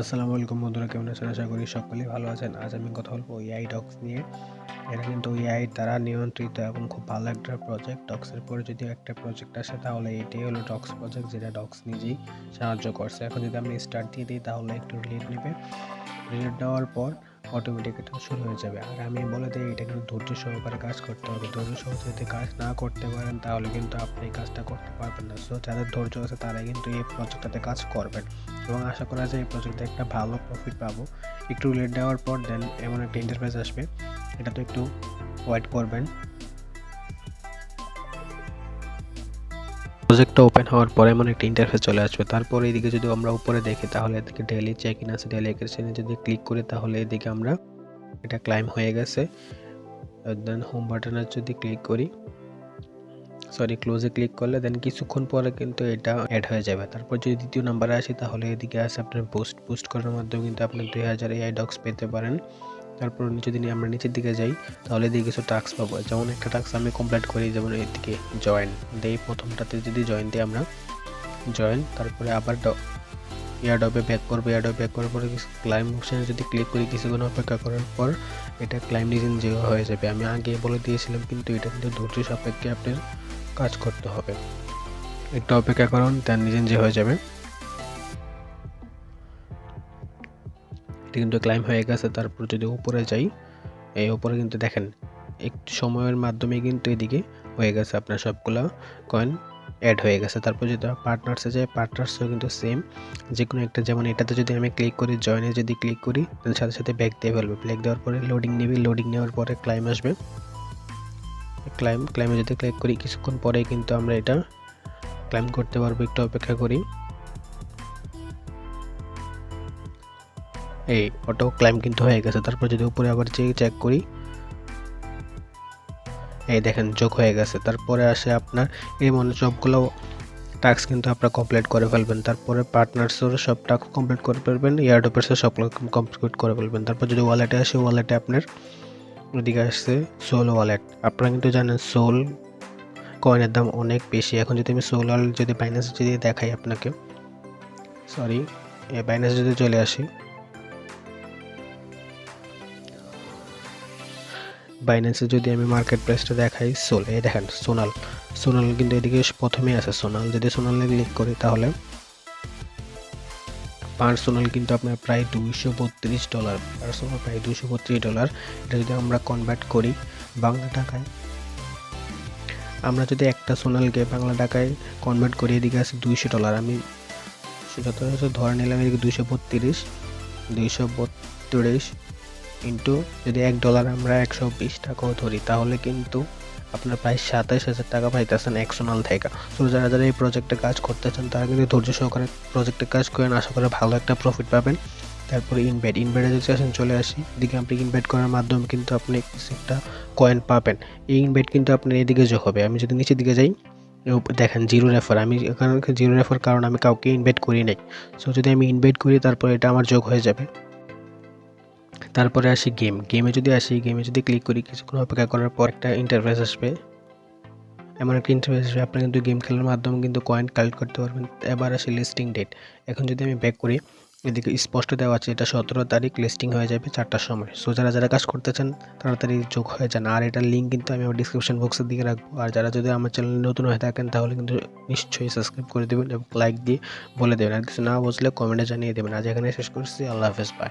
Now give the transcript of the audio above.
আসসালামু আলাইকুম বন্ধুরা, কেমন আছেন? আশা করি সকলেই ভালো আছেন। আজ আমি কথা বলব এআই ডক্স নিয়ে। এটা কিন্তু এআই দ্বারা নিয়ন্ত্রিত এবং খুব ভালো একটা প্রজেক্ট ডক্সের পরে যদি একটা প্রজেক্ট আসে, তাহলে এটাই হলো ডক্স প্রজেক্ট যেটা ডক্স নিজেই সাহায্য করছে। এখন যদি আমি স্টার্ট দিয়ে দিই, তাহলে একটু রিলেট নেবে। রিলেট দেওয়ার পর অটোমেটিক এটা শুরু হয়ে যাবে। আর আমি বলে দিই, এটা কিন্তু ধৈর্য সহকারে কাজ করতে হবে। ধৈর্য সহকারে যদি কাজ না করতে পারেন, তাহলে কিন্তু আপনি কাজটা করতে পারবেন না। সো যাদের ধৈর্য আছে তারা কিন্তু এই প্রজেক্টটাতে কাজ করবেন। এবং আশা করা যায়, এই প্রজেক্টে একটা ভালো প্রফিট পাবো। একটু লেট দেওয়ার পর দেন এমন একটা ইন্টারপ্রাইজ আসবে। এটা তো একটু ওয়েট করবেন। প্রজেক্টটা ওপেন হওয়ার পরে এমন একটা ইন্টারফেস চলে আসবে। তারপরে এদিকে যদি আমরা উপরে দেখি, তাহলে এদিকে ডেলি চেক ইন আছে ডেলি এক্সচেঞ্জে যদি ক্লিক করি, তাহলে এদিকে আমরা এটা ক্লাইম হয়ে গেছে। দেন হোম বাটনে যদি ক্লিক করি সরি ক্লোজে ক্লিক করলে দেন কিছুক্ষণ পরে কিন্তু এটা অ্যাড হয়ে যাবে। তারপর যদি দ্বিতীয় নাম্বারে আসি, তাহলে এদিকে আসে আপনার পোস্ট পোস্ট করার মাধ্যমে কিন্তু আপনি দুই হাজার এআই ডক্স পেতে পারেন। তারপর নিচে যদি আমরা নিচের দিকে যাই, তাহলে এদিকে কিছু টাস্ক পাবো। যেমন একটা টাস্ক আমি কমপ্লিট করি, যেমন এদিকে জয়েন দেই প্রথমটাতে, যদি জয়েন দিই আমরা জয়েন তারপরে আবার ইয়ারডবে ব্যাক করব। ইয়ারডবে ব্যাক করার পরে ক্লাইম অপশানে যদি ক্লিক করি, কিছুক্ষণ অপেক্ষা করার পর এটা ক্লাইম ডিজাইন যে হয়ে যাবে। আমি আগে বলে দিয়েছিলাম, কিন্তু এটা কিন্তু ধৈর্য সাপেক্ষে আপনার কাজ করতে হবে। একটু অপেক্ষা করুন তার নিজে যে হয়ে যাবে। এটা কিন্তু ক্লাইম হয়ে গেছে, তারপর যদি উপরে যাই, এই উপরে কিন্তু দেখেন, একটু সময়ের মাধ্যমে কিন্তু এদিকে হয়ে গেছে আপনার সবগুলো কয়েন অ্যাড হয়ে গেছে। তারপর যদি পার্টনার্সে যাই পার্টনার্সও কিন্তু সেম যে কোনো একটা, যেমন এটাতে যদি আমি ক্লিক করি জয়েনে যদি ক্লিক করি, তাহলে সাথে সাথে ব্যাক দিয়ে ফেলবে। ব্যাক দেওয়ার পরে লোডিং নেবে লোডিং নেওয়ার পরে ক্লাইম আসবে। ক্লাইম ক্লাইমে যদি ক্লিক করি, কিছুক্ষণ পরে কিন্তু আমরা এটা ক্লাইম করতে পারব, একটু অপেক্ষা করি। এই অটো ক্লাইম কিন্তু হয়ে গেছে। তারপর যদি উপরে আবার চেক চেক করি, এই দেখেন যোগ হয়ে গেছে। তারপরে আসে আপনার এই মনে সবগুলো টাস্ক কিন্তু আপনারা কমপ্লিট করে ফেলবেন। তারপরে পার্টনার্সেরও সব টাস্ক কমপ্লিট করে ফেলবেন এয়ারডোপের সবগুলো কমপ্লিট করে ফেলবেন। তারপর যদি ওয়ালেটে আসে ওয়ালেটে আপনার ওদিকে আসছে সোল ওয়ালেট আপনারা কিন্তু জানেন সোল কয়েনের দাম অনেক বেশি। এখন যদি আমি সোল ওয়ালেট যদি বাইন্যান্স যদি দেখাই আপনাকে সরি বাইন্যান্স যদি চলে আসি বাইন্যান্সে যদি আমি মার্কেট প্রাইসটা দেখাই সোল এই দেখেন সোনাল সোনাল কিন্তু এদিকে প্রথমেই আছে সোনাল যদি সোনালে ক্লিক করি তাহলে পার সোনাল কিন্তু আপনার প্রায় দুইশো বত্রিশ ডলার পার সোনাল প্রায় দুশো বত্রিশ ডলার এটা যদি আমরা কনভার্ট করি বাংলা টাকায়, আমরা যদি একটা সোনালকে বাংলা টাকায় কনভার্ট করি, এদিকে আছে দুইশো ডলার আমি যত ধরে নিলাম এদিকে দুইশো বত্রিশ দুইশো বত্রিশ ইন্টু যদি এক ডলার আমরা একশো বিশ টাকাও ধরি, তাহলে কিন্তু আপনার প্রায় সাতাইশ হাজার টাকা পাইতেছেন একশোনাল থেকে। তো যারা যারা এই প্রজেক্টে কাজ করতেছেন, তারা কিন্তু ধৈর্য সহকারে প্রজেক্টে কাজ করেন, আশা করে ভালো একটা প্রফিট পাবেন। তারপরে ইনভেট ইনভেটে যদি আসেন, চলে আসি। এদিকে আপনি ইনভেট করার মাধ্যমে কিন্তু আপনি একটা কয়েন পাবেন। এই ইনভেট কিন্তু আপনার এদিকে যোগ হবে। আমি যদি নিচের দিকে যাই দেখেন জিরো রেফার আমি এখানে জিরো রেফার কারণ আমি কাউকে ইনভেট করি নাই। সো যদি আমি ইনভেট করি, তারপর এটা আমার যোগ হয়ে যাবে। তারপরে আসি গেম গেমে যদি আসি গেমে যদি ক্লিক করি, কিছুক্ষণ অপেক্ষা করার পর একটা ইন্টারফেস আসবে। এমন একটা ইন্টারফেস আসবে, আপনি কিন্তু গেম খেলার মাধ্যমে কিন্তু কয়েন কালেক্ট করতে পারবেন। এবার আসি লিস্টিং ডেট এখন যদি আমি ব্যাক করি, এদিকে স্পষ্ট দেওয়া আছে, এটা সতেরো তারিখ লিস্টিং হয়ে যাবে চারটার সময়। সো যারা যারা কাজ করতে চান তাড়াতাড়ি যোগ হয়ে যান। আর এটার লিঙ্ক কিন্তু আমি আমার ডিসক্রিপশন বক্সের দিকে রাখব। আর যারা যদি আমার চ্যানেল নতুন হয়ে থাকেন, তাহলে কিন্তু নিশ্চয়ই সাবস্ক্রাইব করে দেবেন এবং লাইক দিয়ে বলে দেবেন। আর কিছু না বুঝলে কমেন্টে জানিয়ে দেবেন। আজ এখানে শেষ করছি। আল্লাহ হাফেজ বাই